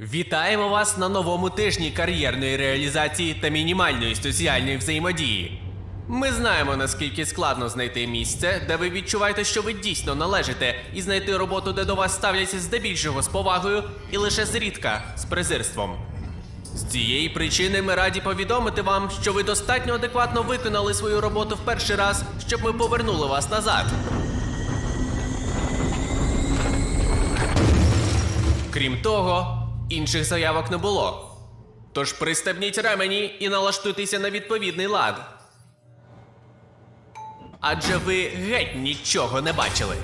Вітаємо вас на новому тижні кар'єрної реалізації та мінімальної соціальної взаємодії. Ми знаємо, наскільки складно знайти місце, де ви відчуваєте, що ви дійсно належите, і знайти роботу, де до вас ставляться здебільшого з повагою і лише зрідка з презирством. З цієї причини ми раді повідомити вам, що ви достатньо адекватно виконали свою роботу в перший раз, щоб ми повернули вас назад. Крім того, інших заявок не було. Тож пристебніть ремені і налаштуйтеся на відповідний лад. Адже ви геть нічого не бачили.